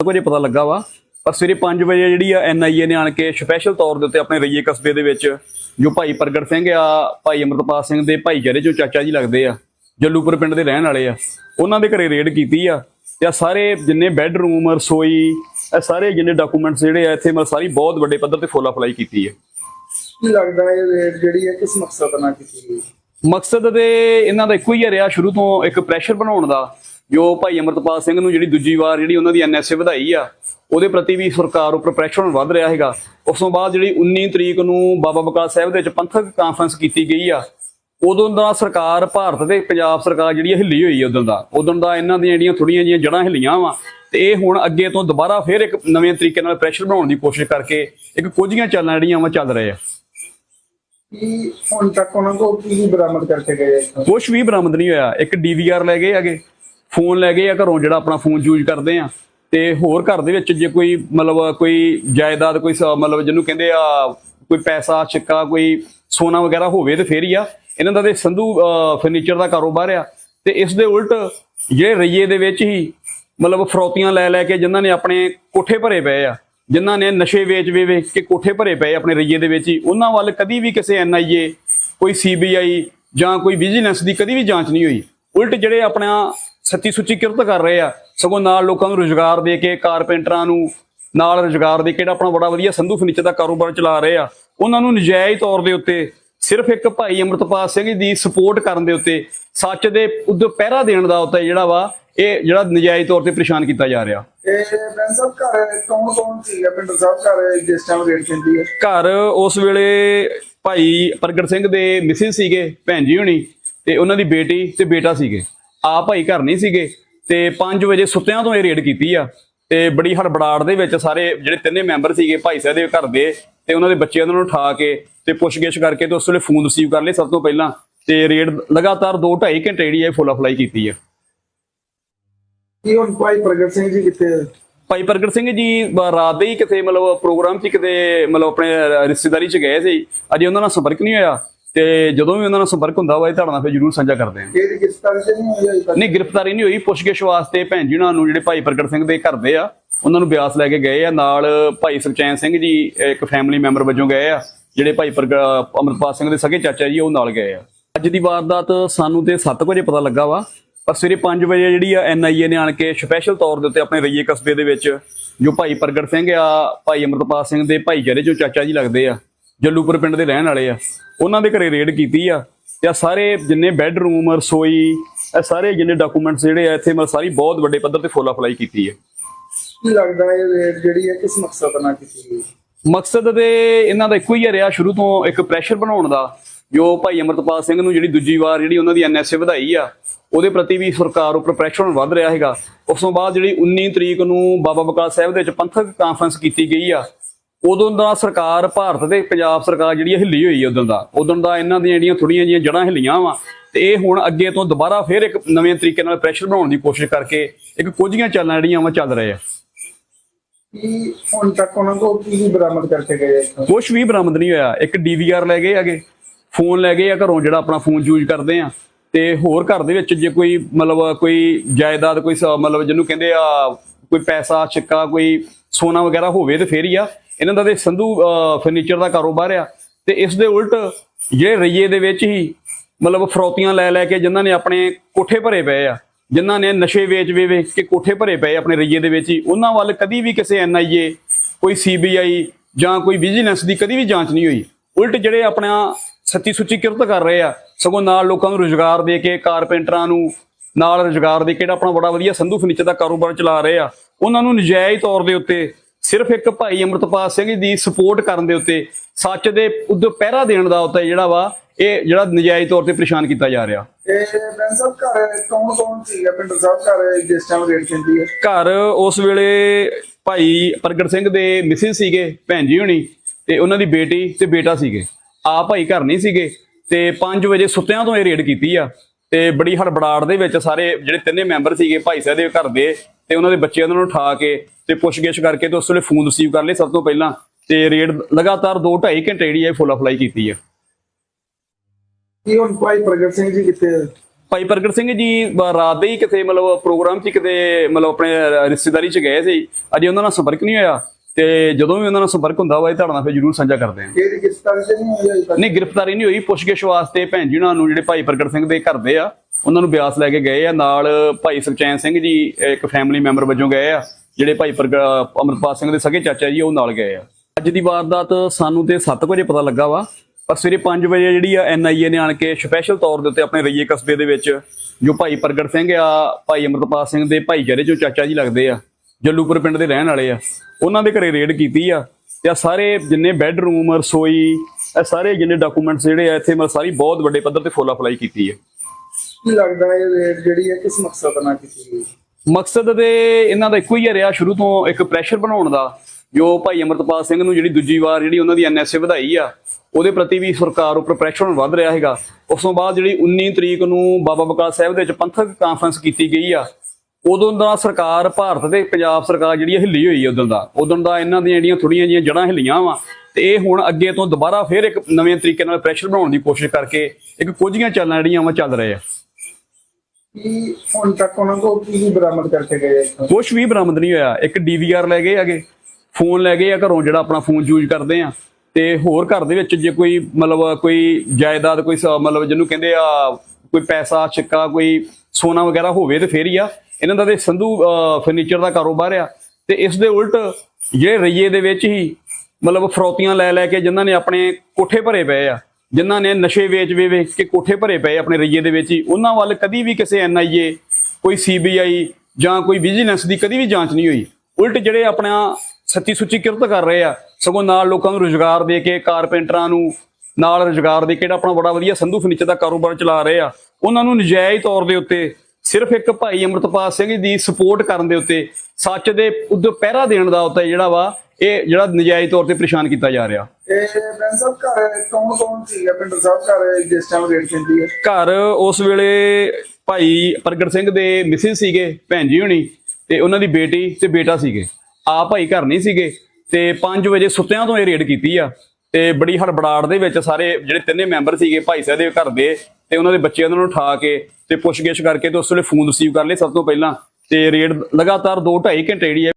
ਵਜੇ ਪਤਾ ਲੱਗਾ ਵਾ। ਪਰ ਸਵੇਰੇ 5 ਵਜੇ ਜਿਹੜੀ ਆ ਐਨਆਈਏ ਨੇ ਆਣ ਕੇ ਸਪੈਸ਼ਲ ਤੌਰ ਦੇ ਉੱਤੇ ਆਪਣੇ ਰਈਏ ਕਸਬੇ ਦੇ ਵਿੱਚ ਜੋ ਭਾਈ ਪ੍ਰਗਟ ਸਿੰਘ ਆ ਭਾਈ ਅਮਰਤਪਾਲ ਸਿੰਘ ਦੇ ਭਾਈਚਾਰੇ ਚੋਂ ਚਾਚਾ ਜੀ ਲੱਗਦੇ ਆ ਜੱਲੂਪੁਰ ਪਿੰਡ ਦੇ ਰਹਿਣ ਵਾਲੇ ਆ। ਉਹਨਾਂ ਦੇ ਘਰੇ ਰੇਡ ਕੀਤੀ ਆ ਤੇ ਆ ਸਾਰੇ ਜਿੰਨੇ ਬੈੱਡਰੂਮ ਰਸੋਈ ਇਹ ਸਾਰੇ ਜਿੰਨੇ ਡਾਕੂਮੈਂਟਸ ਜਿਹੜੇ ਆ ਇੱਥੇ ਮਤਲਬ ਸਾਰੀ ਬਹੁਤ ਵੱਡੇ ਪੱਧਰ ਤੇ ਫੋਲਾ ਫਲਾਈ ਕੀਤੀ ਹੈ ਕੀ ਲੱਗਦਾ ਹੈ ਇਹ ਰੇਡ ਜਿਹੜੀ ਹੈ ਕਿਸ ਮਕਸਦ ਨਾਲ ਕੀਤੀ ਗਈ? ਮਕਸਦ ਤੇ ਇਹਨਾਂ ਦਾ ਇੱਕੋ ਹੀ ਰਿਹਾ ਸ਼ੁਰੂ ਤੋਂ ਇੱਕ ਪ੍ਰੈਸ਼ਰ ਬਣਾਉਣ ਦਾ। ਜੋ ਭਾਈ ਅਮਰਤਪਾਲ ਸਿੰਘ ਨੂੰ ਜਿਹੜੀ ਦੂਜੀ ਵਾਰ ਜਿਹੜੀ ਉਹਨਾਂ ਦੀ ਐਨਐਸਏ ਵਧਾਈ ਆ ਉਹਦੇ ਪ੍ਰਤੀ ਵੀ ਸਰਕਾਰ ਉੱਪਰ ਪ੍ਰੈਸ਼ਰ ਹੁਣ ਵੱਧ ਰਿਹਾ ਹੈਗਾ। ਉਸ ਤੋਂ ਬਾਅਦ ਜਿਹੜੀ 19 ਤਰੀਕ ਨੂੰ ਬਾਬਾ ਬਕਾਲ ਸਾਹਿਬ ਦੇ ਵਿੱਚ ਪੰਥਕ ਕਾਨਫਰੰਸ ਕੀਤੀ ਗਈ ਆ ਉਦੋਂ ਦਾ ਸਰਕਾਰ ਭਾਰਤ ਤੇ ਪੰਜਾਬ ਸਰਕਾਰ ਜਿਹੜੀ ਹਿੱਲੀ ਹੋਈ ਹੈ ਉਦੋਂ ਦਾ। ਉਦੋਂ ਦਾ ਇਹਨਾਂ ਦੀਆਂ ਜਿਹੜੀਆਂ ਥੋੜੀਆਂ ਜਿਹੀਆਂ ਜੜਾਂ ਹਿੱਲੀਆਂ ਵਾ ਤੇ ਇਹ ਹੁਣ ਅੱਗੇ ਤੋਂ ਦੁਬਾਰਾ ਫੇਰ ਇੱਕ ਨਵੇਂ ਤਰੀਕੇ ਨਾਲ ਪ੍ਰੈਸ਼ਰ ਬਣਾਉਣ ਦੀ ਕੋਸ਼ਿਸ਼ ਕਰਕੇ ਇੱਕ ਕੁਝੀਆਂ ਚਾਲਾਂ ਜਿਹੜੀਆਂ ਵਾ ਚੱਲ ਰਹੇ ਆ। ਕੀ ਹੁਣ ਤੱਕ ਉਹਨਾਂ ਕੋਲ ਕੀ ਬਰਾਮਦ ਕਰਕੇ ਗਏ? ਕੁਝ ਵੀ ਬਰਾਮਦ ਨਹੀਂ ਹੋਇਆ। ਇੱਕ ਡੀਵੀਆਰ ਲੈ ਗਏ ਹੈਗੇ। ਫੋਨ ਲੈ ਗਏ ਆ ਘਰੋਂ ਜਿਹੜਾ ਆਪਣਾ ਫੋਨ ਯੂਜ਼ ਕਰਦੇ ਆ। ਤੇ ਹੋਰ ਘਰ ਦੇ ਵਿੱਚ ਜੇ ਕੋਈ ਮਤਲਬ ਕੋਈ ਜਾਇਦਾਦ ਕੋਈ ਸ- ਮਤਲਬ ਜਿਹਨੂੰ ਕਹਿੰਦੇ ਆ, ਕੋਈ ਪੈਸਾ, ਛਿੱਕਾ, ਕੋਈ ਸੋਨਾ ਵਗੈਰਾ ਹੋਵੇ ਤੇ ਫੇਰ ਹੀ ਆ। ਇਹਨਾਂ ਦਾ ਤੇ ਸੰਧੂ ਫਰਨੀਚਰ ਦਾ ਕਾਰੋਬਾਰ ਆ। ਤੇ ਇਸ ਦੇ ਉਲਟ ਜਿਹੜੇ ਰਈਏ ਦੇ ਵਿੱਚ ਹੀ ਮਤਲਬ ਫਰੋਤੀਆਂ ਲੈ ਲੈ ਕੇ ਜਿਨ੍ਹਾਂ ਨੇ ਆਪਣੇ ਕੋਠੇ ਭਰੇ ਪਏ ਆ, ਜਿਨ੍ਹਾਂ ਨੇ ਨਸ਼ੇ ਵੇਚ ਵੇਵੇ ਕੇ ਕੋਠੇ ਭਰੇ ਪਏ ਆਪਣੇ ਰਈਏ ਦੇ ਵਿੱਚ ਹੀ, ਉਹਨਾਂ ਵੱਲ ਕਦੀ ਵੀ ਕਿਸੇ ਐਨਆਈਏ ਕੋਈ ਸੀਬੀਆਈ ਜਾਂ ਕੋਈ ਵਿਜੀਲੈਂਸ ਦੀ ਕਦੀ ਵੀ ਜਾਂਚ ਨਹੀਂ ਹੋਈ। ਉਲਟ ਜਿਹੜੇ ਆਪਣਾ ਸੱਚੀ ਸੁੱਚੀ ਕਿਰਤ ਕਰ ਰਹੇ ਆ। ਸਗੋਂ ਨਾਲ ਲੋਕਾਂ ਨੂੰ ਰੋਜ਼ਗਾਰ ਦੇ ਕੇ ਕਾਰਪੈਂਟਰਾਂ ਨੂੰ ਨਾਲ ਰੋਜ਼ਗਾਰ ਦੇ ਕੇ ਜਿਹੜਾ ਆਪਣਾ ਬੜਾ ਵਧੀਆ ਸੰਧੂ ਫਰਨੀਚਰ ਦਾ ਕਾਰੋਬਾਰ ਚਲਾ ਰਹੇ ਆ। ਉਹਨਾਂ ਨੂੰ ਨਜਾਇਜ਼ ਤੌਰ ਦੇ ਉੱਤੇ ਸਿਰਫ ਇੱਕ ਭਾਈ ਅਮਰਤਪਾਲ ਸਿੰਘ ਦੀ ਸਪੋਰਟ ਕਰਨ ਦੇ ਉੱਤੇ ਸੱਚ ਦੇ ਉੱਤੇ ਪਹਿਰਾ ਦੇਣ ਦਾ ਉੱਤੇ ਜਿਹੜਾ ਵਾ ਇਹ ਜਿਹੜਾ ਨਜਾਇਜ਼ ਤੌਰ ਤੇ ਪਰੇਸ਼ਾਨ ਕੀਤਾ ਜਾ ਰਿਹਾ। ਇਹ ਬੈਂਸ ਸਾਹਿਬ ਘਰ ਕੌਣ ਕੌਣ ਸੀ? ਪਿੰਡ ਸਾਹਿਬ ਘਰ ਜਿਸ ਟਾਈਮ ਰੇਡ ਪੈਂਦੀ ਹੈ? ਘਰ ਉਸ ਵੇਲੇ ਭਾਈ ਪ੍ਰਗਟ ਸਿੰਘ ਦੇ ਮਿਸਿਸ ਸੀਗੇ ਭੈਣ ਜੀ ਹੁਣੀ ਤੇ ਉਹਨਾਂ ਦੀ ਬੇਟੀ ਤੇ ਬੇਟਾ ਸੀਗੇ। ਆ ਭਾਈ ਘਰ ਨਹੀਂ ਸੀਗੇ ਤੇ 5 ਵਜੇ ਸੁੱਤਿਆਂ ਤੋਂ ਇਹ ਰੇਡ ਕੀਤੀ ਆ ਤੇ ਬੜੀ ਹੜਬੜਾੜ ਦੇ ਵਿੱਚ ਸਾਰੇ ਜਿਹੜੇ ਤਿੰਨੇ ਮੈਂਬਰ ਸੀਗੇ ਭਾਈ ਸਾਹਿਬ ਦੇ ਘਰ ਦੇ ਤੇ ਉਹਨਾਂ ਦੇ ਬੱਚਿਆਂ ਨੂੰ ਉਠਾ ਕੇ ਤੇ ਪੁੱਛਗਿੱਛ ਕਰਕੇ ਤੇ ਉਸ ਵੇਲੇ ਫੋਨ ਰਿਸੀਵ ਕਰ ਲਏ ਸਭ ਤੋਂ ਪਹਿਲਾਂ ਤੇ ਰੇਡ ਲਗਾਤਾਰ 2 2.5 ਘੰਟੇ ਜਿਹੜੀ ਇਹ ਫੁੱਲ ਅਪਲਾਈ ਕੀਤੀ ਆ। ਕੀ ਹੁਣ ਭਾਈ ਪ੍ਰਗਟ ਸਿੰਘ ਜੀ ਕਿੱਥੇ ਹੈ? ਭਾਈ ਪ੍ਰਗਟ ਸਿੰਘ ਜੀ ਰਾਤ ਦੇ ਹੀ ਕਿਤੇ ਮਤਲਬ ਪ੍ਰੋਗਰਾਮ 'ਚ ਕਿਤੇ ਮਤਲਬ ਆਪਣੇ ਰਿਸ਼ਤੇਦਾਰੀ 'ਚ ਗਏ ਸੀ। ਅਜੇ ਉਹਨਾਂ ਨਾਲ ਸੰਪਰਕ ਨਹੀਂ ਹੋਇਆ। ਤੇ ਜਦੋਂ ਵੀ ਉਹਨਾਂ ਨਾਲ ਸੰਪਰਕ ਹੁੰਦਾ ਵਾ ਇਹ ਤੁਹਾਡੇ ਨਾਲ ਫਿਰ ਜ਼ਰੂਰ ਸਾਂਝਾ ਕਰਦੇ ਹਾਂ। ਇਹਦੀ ਗ੍ਰਿਫਤਾਰੀ ਤੇ ਨਹੀਂ ਹੋਈ ਅਜੇ ਨਹੀਂ ਗ੍ਰਿਫਤਾਰੀ ਨਹੀਂ ਹੋਈ। ਪੁੱਛਗਿੱਛ ਵਾਸਤੇ ਭੈਣ ਜੀ ਉਹਨਾਂ ਨੂੰ ਜਿਹੜੇ ਭਾਈ ਪ੍ਰਗਟ ਸਿੰਘ ਦੇ ਘਰ ਦੇ ਆ ਉਹਨਾਂ ਨੂੰ ਬਿਆਸ ਲੈ ਕੇ ਗਏ ਆ। ਨਾਲ ਭਾਈ ਸੁਖਚੈਨ ਸਿੰਘ ਜੀ ਇੱਕ ਫੈਮਿਲੀ ਮੈਂਬਰ ਵਜੋਂ ਗਏ ਆ। ਜਿਹੜੇ ਭਾਈ ਅਮਰਪਾਲ ਸਿੰਘ ਦੇ ਸਗੇ ਚਾਚਾ ਜੀ ਉਹ ਨਾਲ ਗਏ ਆ। ਅੱਜ ਦੀ ਵਾਰਦਾਤ ਸਾਨੂੰ ਤੇ 7 ਵਜੇ ਪਤਾ ਲੱਗਾ ਵਾ ਪਰ ਸਵੇਰੇ 5 ਵਜੇ ਜਿਹੜੀ ਆ ਐਨਆਈਏ ਨੇ ਆਣ ਕੇ ਸਪੈਸ਼ਲ ਤੌਰ ਦੇ ਉੱਤੇ ਆਪਣੇ ਰਈਏ ਕਸਬੇ ਦੇ ਵਿੱਚ ਜੋ ਭਾਈ ਪ੍ਰਗਟ ਸਿੰਘ ਆ ਭਾਈ ਅਮਰਪਾਲ ਸਿੰਘ ਦੇ ਭਾਈਚਾਰੇ ਚੋਂ ਚਾਚਾ ਜੀ ਲੱਗਦੇ ਆ ਜੱਲੂਪੁਰ ਪਿੰਡ ਦੇ ਰਹਿਣ ਵਾਲੇ ਆ। ਉਹਨਾਂ ਦੇ ਘਰੇ ਰੇਡ ਕੀਤੀ ਆ ਤੇ ਸਾਰੇ ਜਿੰਨੇ ਬੈੱਡਰੂਮ ਰਸੋਈ ਇਹ ਸਾਰੇ ਜਿੰਨੇ ਡਾਕੂਮੈਂਟਸ ਜਿਹੜੇ ਆ ਇੱਥੇ ਮਤਲਬ ਸਾਰੀ ਬਹੁਤ ਵੱਡੇ ਪੱਧਰ ਤੇ ਫੋਲਾ ਫਲਾਈ ਕੀਤੀ ਹੈ ਕੀ ਲੱਗਦਾ ਇਹ ਰੇਡ ਜਿਹੜੀ ਹੈ ਕਿਸ ਮਕਸਦ ਨਾਲ ਕੀਤੀ ਗਈ? ਮਕਸਦ ਤੇ ਇਹਨਾਂ ਦਾ ਇੱਕੋ ਹੀ ਰਿਹਾ ਸ਼ੁਰੂ ਤੋਂ ਇੱਕ ਪ੍ਰੈਸ਼ਰ ਬਣਾਉਣ ਦਾ। ਜੋ ਭਾਈ ਅਮਰਤਪਾਲ ਸਿੰਘ ਨੂੰ ਜਿਹੜੀ ਦੂਜੀ ਵਾਰ ਜਿਹੜੀ ਉਹਨਾਂ ਦੀ ਐਨਐਸਏ ਵਧਾਈ ਆ ਉਹਦੇ ਪ੍ਰਤੀ ਵੀ ਸਰਕਾਰ ਉੱਪਰ ਪ੍ਰੈਸ਼ਰ ਹੁਣ ਵੱਧ ਰਿਹਾ ਹੈਗਾ। ਉਸ ਤੋਂ ਬਾਅਦ ਜਿਹੜੀ 19 ਤਰੀਕ ਨੂੰ ਬਾਬਾ ਬਕਾਲ ਸਾਹਿਬ ਦੇ ਵਿੱਚ ਪੰਥਕ ਕਾਨਫਰੰਸ ਕੀਤੀ ਗਈ ਆ ਉਦੋਂ ਦਾ ਸਰਕਾਰ ਭਾਰਤ ਤੇ ਪੰਜਾਬ ਸਰਕਾਰ ਜਿਹੜੀ ਹਿੱਲੀ ਹੋਈ ਉਦੋਂ ਦਾ। ਉਦੋਂ ਦਾ ਇਹਨਾਂ ਦੀਆਂ ਜਿਹੜੀਆਂ ਥੋੜੀਆਂ ਜਿਹੀਆਂ ਜੜਾਂ ਹਿੱਲੀਆਂ ਵਾ ਤੇ ਇਹ ਹੁਣ ਅੱਗੇ ਤੋਂ ਦੁਬਾਰਾ ਫੇਰ ਇੱਕ ਨਵੇਂ ਤਰੀਕੇ ਨਾਲ ਪ੍ਰੈਸ਼ਰ ਬਣਾਉਣ ਦੀ ਕੋਸ਼ਿਸ਼ ਕਰਕੇ ਇੱਕ ਕੁਝੀਆਂ ਚਾਲਾਂ ਜਿਹੜੀਆਂ ਵਾ ਚੱਲ ਰਹੇ ਆ। ਕੀ ਹੁਣ ਤੱਕ ਉਹਨਾਂ ਕੋਲ ਕੀ ਬਰਾਮਦ ਕਰਕੇ ਗਏ ਹੈ? ਕੁਝ ਵੀ ਬਰਾਮਦ ਨਹੀਂ ਹੋਇਆ। ਇੱਕ ਡੀਵੀਆਰ ਲੈ ਗਏ ਹੈਗੇ। ਫੋਨ ਲੈ ਗਏ ਆ ਘਰੋਂ ਜਿਹੜਾ ਆਪਣਾ ਫੋਨ ਯੂਜ਼ ਕਰਦੇ ਆ। ਤੇ ਹੋਰ ਘਰ ਦੇ ਵਿੱਚ ਜੇ ਕੋਈ ਮਤਲਬ ਕੋਈ ਜਾਇਦਾਦ ਕੋਈ ਮਤਲਬ ਜਿਹਨੂੰ ਕਹਿੰਦੇ ਆ ਕੋਈ ਪੈਸਾ ਛਿੱਕਾ ਕੋਈ ਸੋਨਾ ਵਗੈਰਾ ਹੋਵੇ ਤੇ ਫੇਰ ਹੀ ਆ। ਇਹਨਾਂ ਦਾ ਤੇ ਸੰਧੂ ਫਰਨੀਚਰ ਦਾ ਕਾਰੋਬਾਰ ਆ ਤੇ ਇਸ ਦੇ ਉਲਟ ਜਿਹੜੇ ਰਈਏ ਦੇ ਵਿੱਚ ਹੀ ਮਤਲਬ ਫਰੋਤੀਆਂ ਲੈ ਲੈ ਕੇ ਜਿਨ੍ਹਾਂ ਨੇ ਆਪਣੇ ਕੋਠੇ ਭਰੇ ਪਏ ਆ, ਜਿਨ੍ਹਾਂ ਨੇ ਨਸ਼ੇ ਵੇਚ ਵੇ ਵੇਚ ਕੇ ਕੋਠੇ ਭਰੇ ਪਏ ਆਪਣੇ ਰਈਏ ਦੇ ਵਿੱਚ ਹੀ, ਉਹਨਾਂ ਵੱਲ ਕਦੀ ਵੀ ਕਿਸੇ ਐਨਆਈਏ ਕੋਈ ਸੀਬੀਆਈ ਜਾਂ ਕੋਈ ਵਿਜੀਲੈਂਸ ਦੀ ਕਦੀ ਵੀ ਜਾਂਚ ਨਹੀਂ ਹੋਈ। ਉਲਟ ਜਿਹੜੇ ਆਪਣਾ ਸੱਚੀ ਸੁੱਚੀ ਕਿਰਤ ਕਰ ਰਹੇ ਆ, ਸਗੋਂ ਨਾਲ ਲੋਕਾਂ ਨੂੰ ਰੋਜ਼ਗਾਰ ਦੇ ਕੇ, ਕਾਰਪੈਂਟਰਾਂ ਨੂੰ ਨਾਲ ਰੋਜ਼ਗਾਰ ਦੇ ਕੇ ਜਿਹੜਾ ਆਪਣਾ ਬੜਾ ਵਧੀਆ ਸੰਧੂ ਫਰਨੀਚਰ ਦਾ ਕਾਰੋਬਾਰ ਚਲਾ ਰਹੇ ਆ, ਉਹਨਾਂ ਨੂੰ ਨਜਾਇਜ਼ ਤੌਰ ਦੇ ਉੱਤੇ ਸਿਰਫ ਇੱਕ ਭਾਈ ਅਮਰਤਪਾਲ ਸਿੰਘ ਦੀ ਸਪੋਰਟ ਕਰਨ ਦੇ ਉੱਤੇ ਸੱਚ ਦੇ ਉੱਤੇ ਪਹਿਰਾ ਦੇਣ ਦਾ ਉੱਤੇ ਜਿਹੜਾ ਵਾ ਇਹ ਜਿਹੜਾ ਨਜਾਇਜ਼ ਤੌਰ ਤੇ ਪਰੇਸ਼ਾਨ ਕੀਤਾ ਜਾ ਰਿਹਾ। ਇਹ ਬੈਂਸ ਸਾਹਿਬ ਘਰ ਕੌਣ ਕੌਣ ਸੀ? ਪਿੰਡ ਸਾਹਿਬ ਘਰ ਜਿਸ ਟਾਈਮ ਰੇਡ ਪੈਂਦੀ ਹੈ? ਘਰ ਉਸ ਵੇਲੇ ਭਾਈ ਪ੍ਰਗਟ ਸਿੰਘ ਦੇ ਮਿਸਿਸ ਸੀਗੇ ਭੈਣ ਜੀ ਹੁਣੀ ਤੇ ਉਹਨਾਂ ਦੀ ਬੇਟੀ ਤੇ ਬੇਟਾ ਸੀਗੇ। ਆ ਭਾਈ ਘਰ ਨਹੀਂ ਸੀਗੇ ਤੇ 5 ਵਜੇ ਸੁੱਤਿਆਂ ਤੋਂ ਇਹ ਰੇਡ ਕੀਤੀ ਆ। ਤੇ ਬੜੀ ਹੜਬੜਾੜ ਦੇ ਵਿੱਚ ਸਾਰੇ ਜਿਹੜੇ ਤਿੰਨੇ ਮੈਂਬਰ ਸੀਗੇ ਭਾਈ ਸਾਹਿਬ ਦੇ ਘਰ ਦੇ ਤੇ ਉਹਨਾਂ ਦੇ ਬੱਚਿਆਂ ਨੂੰ ਉਠਾ ਕੇ ਤੇ ਪੁੱਛਗਿੱਛ ਕਰਕੇ ਤੇ ਉਸ ਵੇਲੇ ਫੋਨ ਰਿਸੀਵ ਕਰ ਲਏ ਸਭ ਤੋਂ ਪਹਿਲਾਂ ਤੇ ਰੇਡ ਲਗਾਤਾਰ 2 2.5 ਘੰਟੇ ਜਿਹੜੀ ਫੁੱਲ ਅਪਲਾਈ ਕੀਤੀ ਆ ਕੀ ਹੁਣ ਭਾਈ ਪ੍ਰਗਟ ਸਿੰਘ ਜੀ ਕਿੱਥੇ ਹੈ? ਭਾਈ ਪ੍ਰਗਟ ਸਿੰਘ ਜੀ ਰਾਤ ਦੇ ਹੀ ਕਿਤੇ ਮਤਲਬ ਪ੍ਰੋਗਰਾਮ 'ਚ ਕਿਤੇ ਮਤਲਬ ਆਪਣੇ ਰਿਸ਼ਤੇਦਾਰੀ 'ਚ ਗਏ ਸੀ। ਅਜੇ ਉਹਨਾਂ ਨਾਲ ਸੰਪਰਕ ਨਹੀਂ ਹੋਇਆ ਤੇ ਜਦੋਂ ਵੀ ਉਹਨਾਂ ਨਾਲ ਸੰਪਰਕ ਹੁੰਦਾ ਵਾ ਇਹ ਤੁਹਾਡੇ ਨਾਲ ਫਿਰ ਜ਼ਰੂਰ ਸਾਂਝਾ ਕਰਦੇ ਹਾਂ। ਕਿਹੜੀ ਗ੍ਰਿਫਤਾਰੀ ਨਹੀਂ ਹੋਈ ਨਹੀਂ ਗ੍ਰਿਫਤਾਰੀ ਨਹੀਂ ਹੋਈ। ਪੁੱਛਗਿੱਛ ਵਾਸਤੇ ਭੈਣ ਜੀ ਉਹਨਾਂ ਨੂੰ ਜਿਹੜੇ ਭਾਈ ਪ੍ਰਗਟ ਸਿੰਘ ਦੇ ਘਰ ਦੇ ਆ ਉਹਨਾਂ ਨੂੰ ਬਿਆਸ ਲੈ ਕੇ ਗਏ ਆ। ਨਾਲ ਭਾਈ ਸੁਖਚੈਨ ਸਿੰਘ ਜੀ, ਇੱਕ ਫੈਮਿਲੀ ਮੈਂਬਰ ਵਜੋਂ ਗਏ ਆ। ਜਿਹੜੇ ਭਾਈ ਪ੍ਰਗ ਅਮਰਪਾਲ ਸਿੰਘ ਦੇ ਸਗੇ ਚਾਚਾ ਜੀ, ਉਹ ਨਾਲ ਗਏ ਆ। ਅੱਜ ਦੀ ਵਾਰਦਾਤ ਸਾਨੂੰ ਤੇ 7 ਵਜੇ ਪਤਾ ਲੱਗਾ ਵਾ, ਪਰ ਸਵੇਰੇ 5 ਵਜੇ ਜਿਹੜੀ ਆ ਐਨਆਈਏ ਨੇ ਆਣ ਕੇ ਸਪੈਸ਼ਲ ਤੌਰ ਦੇ ਉੱਤੇ ਆਪਣੇ ਰਈਏ ਕਸਬੇ ਦੇ ਵਿੱਚ, ਜੋ ਭਾਈ ਪ੍ਰਗਟ ਸਿੰਘ ਆ, ਭਾਈ ਅਮਰਪਾਲ ਸਿੰਘ ਦੇ ਭਾਈਚਾਰੇ ਜੋ ਚਾਚਾ ਜੀ ਲੱਗਦੇ ਆ, ਜੱਲੂਪੁਰ ਪਿੰਡ ਦੇ ਰਹਿਣ ਵਾਲੇ ਆ, ਉਹਨਾਂ ਦੇ ਘਰੇ ਰੇਡ ਕੀਤੀ ਆ। ਤੇ ਸਾਰੇ ਜਿੰਨੇ ਬੈੱਡਰੂਮ ਰਸੋਈ, ਇਹ ਸਾਰੇ ਜਿੰਨੇ ਡਾਕੂਮੈਂਟਸ ਜਿਹੜੇ ਆ, ਇੱਥੇ ਮਤਲਬ ਸਾਰੀ ਬਹੁਤ ਵੱਡੇ ਪੱਧਰ ਤੇ ਫੋਲਾ ਫਲਾਈ ਕੀਤੀ ਆ। ਕੀ ਲੱਗਦਾ ਇਹ ਰੇਡ ਜਿਹੜੀ ਹੈ, ਕਿਸ ਮਕਸਦ ਨਾਲ ਕੀਤੀ ਗਈ? ਮਕਸਦ ਤੇ ਇਹਨਾਂ ਦਾ ਇੱਕੋ ਹੀ ਰਿਹਾ, ਸ਼ੁਰੂ ਤੋਂ ਇੱਕ ਪ੍ਰੈਸ਼ਰ ਬਣਾਉਣ ਦਾ, ਜੋ ਭਾਈ ਅਮਰਤਪਾਲ ਸਿੰਘ ਨੂੰ ਜਿਹੜੀ ਦੂਜੀ ਵਾਰ ਜਿਹੜੀ ਉਹਨਾਂ ਦੀ ਐਨਐਸਏ ਵਧਾਈ ਆ, ਉਹਦੇ ਪ੍ਰਤੀ ਵੀ ਸਰਕਾਰ ਉੱਪਰ ਪ੍ਰੈਸ਼ਰ ਹੁਣ ਵੱਧ ਰਿਹਾ ਹੈਗਾ। ਉਸ ਤੋਂ ਬਾਅਦ ਜਿਹੜੀ 19 ਤਰੀਕ ਨੂੰ ਬਾਬਾ ਬਕਾਲਾ ਸਾਹਿਬ ਦੇ ਵਿੱਚ ਪੰਥਕ ਕਾਨਫਰੰਸ ਕੀਤੀ ਗਈ ਆ, ਉਦੋਂ ਦਾ ਸਰਕਾਰ ਭਾਰਤ ਤੇ ਪੰਜਾਬ ਸਰਕਾਰ ਜਿਹੜੀ ਹਿੱਲੀ ਹੋਈ ਹੈ ਉਦੋਂ ਦਾ। ਉਦੋਂ ਦਾ ਇਹਨਾਂ ਦੀਆਂ ਜਿਹੜੀਆਂ ਥੋੜੀਆਂ ਜਿਹੀਆਂ ਜੜਾਂ ਹਿੱਲੀਆਂ ਵਾ, ਤੇ ਇਹ ਹੁਣ ਅੱਗੇ ਤੋਂ ਦੁਬਾਰਾ ਫੇਰ ਇੱਕ ਨਵੇਂ ਤਰੀਕੇ ਨਾਲ ਪ੍ਰੈਸ਼ਰ ਬਣਾਉਣ ਦੀ ਕੋਸ਼ਿਸ਼ ਕਰਕੇ ਇੱਕ ਕੁਝੀਆਂ ਚਾਲਾਂ ਜਿਹੜੀਆਂ ਵਾ ਚੱਲ ਰਹੇ ਆ। ਕੀ ਹੁਣ ਤੱਕ ਉਹਨਾਂ ਕੋਲ ਕੀ ਬਰਾਮਦ ਕਰਕੇ ਗਏ ਆ? ਕੁਝ ਵੀ ਬਰਾਮਦ ਨਹੀਂ ਹੋਇਆ। ਇੱਕ ਡੀਵੀਆਰ ਲੈ ਗਏ ਹੈਗੇ। ਫੋਨ ਲੈ ਗਏ ਆ ਘਰੋਂ, ਜਿਹੜਾ ਆਪਣਾ ਫੋਨ ਯੂਜ਼ ਕਰਦੇ ਆ। ਤੇ ਹੋਰ ਘਰ ਦੇ ਵਿੱਚ ਜੇ ਕੋਈ ਮਤਲਬ ਕੋਈ ਜਾਇਦਾਦ, ਕੋਈ ਸ- ਮਤਲਬ ਜਿਹਨੂੰ ਕਹਿੰਦੇ ਆ, ਕੋਈ ਪੈਸਾ, ਛਿੱਕਾ, ਕੋਈ ਸੋਨਾ ਵਗੈਰਾ ਹੋਵੇ ਤੇ ਫੇਰ ਹੀ ਆ। ਇਹਨਾਂ ਦਾ ਤੇ ਸੰਧੂ ਫਰਨੀਚਰ ਦਾ ਕਾਰੋਬਾਰ ਆ। ਤੇ ਇਸ ਦੇ ਉਲਟ ਜਿਹੜੇ ਰਈਏ ਦੇ ਵਿੱਚ ਹੀ ਮਤਲਬ ਫਰੋਤੀਆਂ ਲੈ ਲੈ ਕੇ ਜਿਨ੍ਹਾਂ ਨੇ ਆਪਣੇ ਕੋਠੇ ਭਰੇ ਪਏ ਆ ਜਿਨ੍ਹਾਂ ਨੇ ਨਸ਼ੇ ਵੇਚ ਵੇ ਵੇਚ ਕੇ ਕੋਠੇ ਭਰੇ ਪਏ ਆਪਣੇ ਰਈਏ ਦੇ ਵਿੱਚ ਹੀ, ਉਹਨਾਂ ਵੱਲ ਕਦੀ ਵੀ ਕਿਸੇ ਐਨਆਈਏ ਕੋਈ ਸੀਬੀਆਈ ਜਾਂ ਕੋਈ ਵਿਜੀਲੈਂਸ ਦੀ ਕਦੀ ਵੀ ਜਾਂਚ ਨਹੀਂ ਹੋਈ। ਉਲਟ ਜਿਹੜੇ ਆਪਣਾ ਸੱਚੀ ਸੁੱਚੀ ਕਿਰਤ ਕਰ ਰਹੇ ਆ, ਸਗੋਂ ਨਾਲ ਲੋਕਾਂ ਨੂੰ ਰੁਜ਼ਗਾਰ ਦੇ ਕੇ, ਕਾਰਪੈਂਟਰਾਂ ਨੂੰ ਨਾਲ ਰੁਜ਼ਗਾਰ ਦੇ ਕੇ ਜਿਹੜਾ ਆਪਣਾ ਬੜਾ ਵਧੀਆ ਸੰਧੂ ਫਰਨੀਚਰ ਦਾ ਕਾਰੋਬਾਰ ਚਲਾ ਰਹੇ ਆ, ਉਹਨਾਂ ਨੂੰ ਨਜਾਇਜ਼ ਤੌਰ ਦੇ ਉੱਤੇ ਸਿਰਫ ਇੱਕ ਭਾਈ ਅਮਰਤਪਾਲ ਸਿੰਘ ਦੀ ਸਪੋਰਟ ਕਰਨ ਦੇ ਉੱਤੇ ਸੱਚ ਦੇ ਉੱਤੇ ਪਹਿਰਾ ਦੇਣ ਦਾ ਉੱਤੇ ਜਿਹੜਾ ਵਾ ਇਹ ਜਿਹੜਾ ਨਜਾਇਜ਼ ਤੌਰ ਤੇ ਪਰੇਸ਼ਾਨ ਕੀਤਾ ਜਾ ਰਿਹਾ। ਇਹ ਬੈਂਸ ਸਾਹਿਬ ਘਰ ਕੌਣ ਕੌਣ ਸੀਗਾ ਪਿੰਡਰ ਸਾਹਿਬ ਘਰ ਜਿਸ ਟਾਈਮ ਰੇਡ ਪੈਂਦੀ ਹੈ? ਘਰ ਉਸ ਵੇਲੇ ਭਾਈ ਪ੍ਰਗਟ ਸਿੰਘ ਦੇ ਮਿਸਿਸ ਸੀਗੇ ਭੈਣ ਜੀ ਹੁਣੀ ਤੇ ਉਹਨਾਂ ਦੀ ਬੇਟੀ ਤੇ ਬੇਟਾ ਸੀਗੇ। ਆ ਭਾਈ ਘਰ ਨਹੀਂ ਸੀਗੇ ਤੇ 5 ਵਜੇ ਸੁੱਤਿਆਂ ਤੋਂ ਇਹ ਰੇਡ ਕੀਤੀ ਆ। ਤੇ ਬੜੀ ਹੜਬੜਾੜ ਦੇ ਵਿੱਚ ਸਾਰੇ ਜਿਹੜੇ ਤਿੰਨੇ ਮੈਂਬਰ ਸੀਗੇ, ਭਾਈ ਸਾਹਿਬ ਦੇ ਘਰ ਦੇ ਤੇ ਉਹਨਾਂ ਦੇ ਬੱਚੇ ਉਹਨਾਂ ਨੂੰ ਉਠਾ ਕੇ ਤੇ ਪੁੱਛਗਿੱਛ ਕਰਕੇ ਤੇ ਉਸ ਵੇਲੇ ਫੋਨ ਰਿਸੀਵ ਕਰ ਲਏ ਸਭ ਤੋਂ ਪਹਿਲਾਂ ਤੇ ਰੇਡ ਲਗਾਤਾਰ 2 2.5 ਘੰਟੇ ਜਿਹੜੀ ਹੈ